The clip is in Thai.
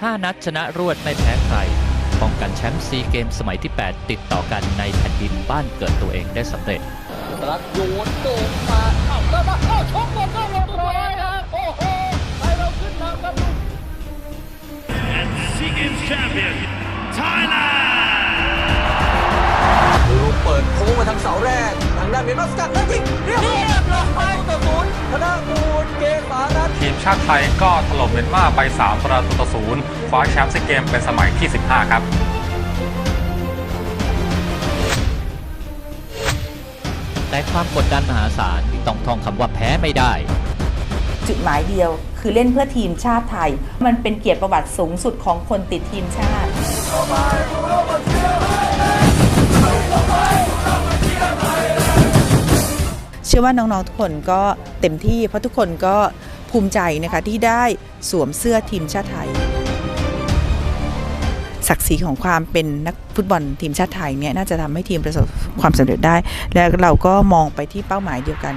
5 นัดชนะรวดไม่แพ้ใครป้องกันแชมป์ซีเกมสมัยที่ 8 ติดต่อกันในแผ่นดินบ้านเกิดตัวเองได้สำเร็จรักโยนโด่งมาเข้าแล้วมาเข้าชกหมดก็เรียบร้อยครับโอ้โหไทยเราขึ้นนำครับ and SEA Games champion, Thailand! ลูกเปิดโค้งมาทางเสาแรกทางด้านเมียนมาสกัดแล้วยิง ชาติไทยก็ถล่มเมียนมาไป 3 ประตูต่อศูนย์คว้าแชมป์ซีเกมเป็นสมัยที่ 15 ครับแต่ความกดดันมหาศาลต้องท่องคำว่าแพ้ไม่ได้ จุดหมายเดียว คือเล่นเพื่อทีมชาติไทย มันเป็นเกียรติประวัติสูงสุดของคนติดทีมชาติ เชื่อว่าน้องๆทุกคนก็เต็มที่เพราะทุกคนก็ ภูมิใจนะคะที่ได้สวมเสื้อทีมชาติไทย ศักดิ์ศรีของความเป็นนักฟุตบอลทีมชาติไทยเนี่ยน่าจะทำให้ทีมประสบความสำเร็จได้ และเราก็มองไปที่เป้าหมายเดียวกัน